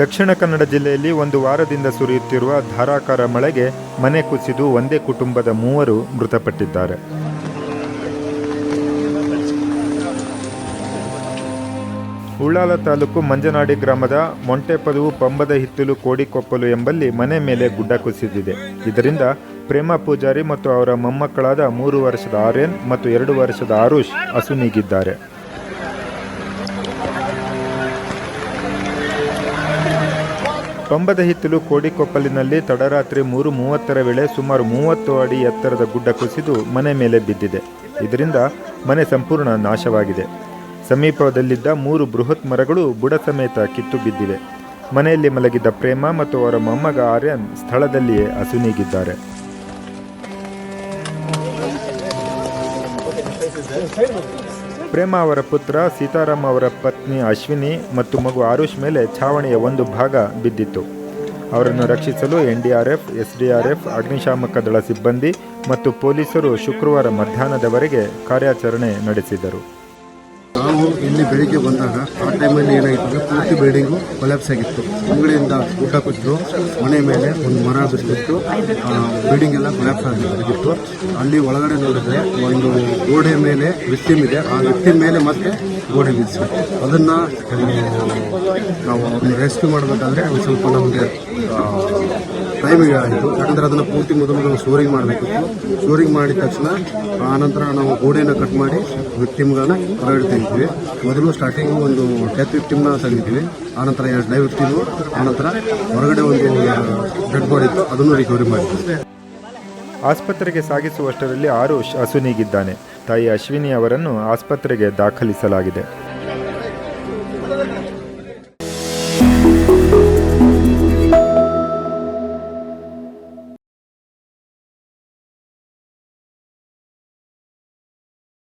ದಕ್ಷಿಣ ಕನ್ನಡ ಜಿಲ್ಲೆಯಲ್ಲಿ ಒಂದು ವಾರದಿಂದ ಸುರಿಯುತ್ತಿರುವ ಧಾರಾಕಾರ ಮಳೆಗೆ ಮನೆ ಕುಸಿದು ಒಂದೇ ಕುಟುಂಬದ ಮೂವರು ಮೃತಪಟ್ಟಿದ್ದಾರೆ. ಉಳ್ಳಾಲ ತಾಲೂಕು ಮಂಜನಾಡಿ ಗ್ರಾಮದ ಮೊಂಟೆಪದವು ಪಂಬದ ಹಿತ್ತಲು ಕೋಡಿಕೊಪ್ಪಲು ಎಂಬಲ್ಲಿ ಮನೆ ಮೇಲೆ ಗುಡ್ಡ ಕುಸಿದಿದೆ. ಇದರಿಂದ ಪ್ರೇಮ ಪೂಜಾರಿ ಮತ್ತು ಅವರ ಮೊಮ್ಮಕ್ಕಳಾದ ಮೂರು ವರ್ಷದ ಆರ್ಯನ್ ಮತ್ತು ಎರಡು ವರ್ಷದ ಆರುಷ್ ಅಸುನೀಗಿದ್ದಾರೆ ಪಂಬದ ಹಿತ್ತಲು ಕೋಡಿಕೊಪ್ಪಲಿನಲ್ಲಿ ತಡರಾತ್ರಿ ಮೂರು ಮೂವತ್ತರ ವೇಳೆ ಸುಮಾರು ಮೂವತ್ತು ಅಡಿ ಎತ್ತರದ ಗುಡ್ಡ ಕುಸಿದು ಮನೆ ಮೇಲೆ ಬಿದ್ದಿದೆ. ಇದರಿಂದ ಮನೆ ಸಂಪೂರ್ಣ ನಾಶವಾಗಿದೆ. ಸಮೀಪದಲ್ಲಿದ್ದ ಮೂರು ಬೃಹತ್ ಮರಗಳು ಬುಡ ಸಮೇತ ಕಿತ್ತು ಬಿದ್ದಿವೆ. ಮನೆಯಲ್ಲಿ ಮಲಗಿದ್ದ ಪ್ರೇಮ ಮತ್ತು ಅವರ ಮೊಮ್ಮಗ ಆರ್ಯನ್ ಸ್ಥಳದಲ್ಲಿಯೇ ಅಸುನೀಗಿದ್ದಾರೆ ಪ್ರೇಮ ಅವರ ಪುತ್ರ ಸೀತಾರಾಮ್ ಅವರ ಪತ್ನಿ ಅಶ್ವಿನಿ ಮತ್ತು ಮಗು ಆರುಷ್ ಮೇಲೆ ಛಾವಣಿಯ ಒಂದು ಭಾಗ ಬಿದ್ದಿತ್ತು. ಅವರನ್ನು ರಕ್ಷಿಸಲು ಎನ್ಡಿಆರ್ಎಫ್ ಎಸ್ಡಿಆರ್ಎಫ್ ಅಗ್ನಿಶಾಮಕ ದಳ ಸಿಬ್ಬಂದಿ ಮತ್ತು ಪೊಲೀಸರು ಶುಕ್ರವಾರ ಮಧ್ಯಾಹ್ನದವರೆಗೆ ಕಾರ್ಯಾಚರಣೆ ನಡೆಸಿದರು. ನಾವು ಇಲ್ಲಿ ಬೆಳಿಗ್ಗೆ ಬಂದಾಗ ಆ ಟೈಮಲ್ಲಿ ಏನಾಗಿತ್ತು ಪೂರ್ತಿ ಬಿಲ್ಡಿಂಗು ಕೊಲ್ಯಾಪ್ಸ್ ಆಗಿತ್ತು. ಅಂಗಡಿಯಿಂದ ಊಟ ಕೊಟ್ಟರು ಮನೆ ಮೇಲೆ ಒಂದು ಮರ ಬಿದ್ದಿತ್ತು ಬಿಲ್ಡಿಂಗ್ ಎಲ್ಲ ಕೊಲ್ಯಾಪ್ಸ್ ಆಗಿತ್ತು ಅಲ್ಲಿ ಒಳಗಡೆ ನೋಡಿದ್ರೆ ಒಂದು ಗೋಡೆ ಮೇಲೆ ವಿಕ್ಟಿಮ್ ಇದೆ. ಆ ವಿಕ್ಟಿಮ್ ಮೇಲೆ ಮತ್ತೆ ಗೋಡೆ ಬಿಡಿಸಿ ಅದನ್ನು ನಾವು ರೆಸ್ಕ್ಯೂ ಮಾಡಬೇಕಾದ್ರೆ ಅದು ಸ್ವಲ್ಪ ನಮಗೆ ಟೈಮಿಗೆ ಆಯಿತು. ಯಾಕಂದರೆ ಅದನ್ನು ಪೂರ್ತಿ ಮೊದಲು ನಾವು ಸ್ಟೋರಿಂಗ್ ಮಾಡಬೇಕಿತ್ತು. ಸ್ಟೋರಿಂಗ್ ಮಾಡಿದ ತಕ್ಷಣ ಆನಂತರ ನಾವು ಗೋಡೆಯನ್ನು ಕಟ್ ಮಾಡಿ ವಿಕ್ಟಿಮ್ಗಳನ್ನ ಹೊರಗಡೆ ತೆಗಿದ್ವಿ ಮೊದಲು ಸ್ಟಾರ್ಟಿಂಗ್ ಒಂದು ಟೆತ್ ವಿಕ್ಟಿಮ್ನ ಸಾಗಿದ್ವಿ ಆನಂತರ ಎರಡು ಲೈವ್ ವಿಕ್ಟಿಮು ಆನಂತರ ಹೊರಗಡೆ ಒಂದು ಡೆಡ್ ಬಾಡಿ ಇತ್ತು, ಅದನ್ನು ರಿಕವರಿ ಮಾಡಿದ್ವಿ. ಆಸ್ಪತ್ರೆಗೆ ಸಾಗಿಸುವಷ್ಟರಲ್ಲಿ ಆರುಷ್ ಅಸುನೀಗಿದ್ದಾನೆ ತಾಯಿ ಅಶ್ವಿನಿ ಅವರನ್ನು ಆಸ್ಪತ್ರೆಗೆ ದಾಖಲಿಸಲಾಗಿದೆ.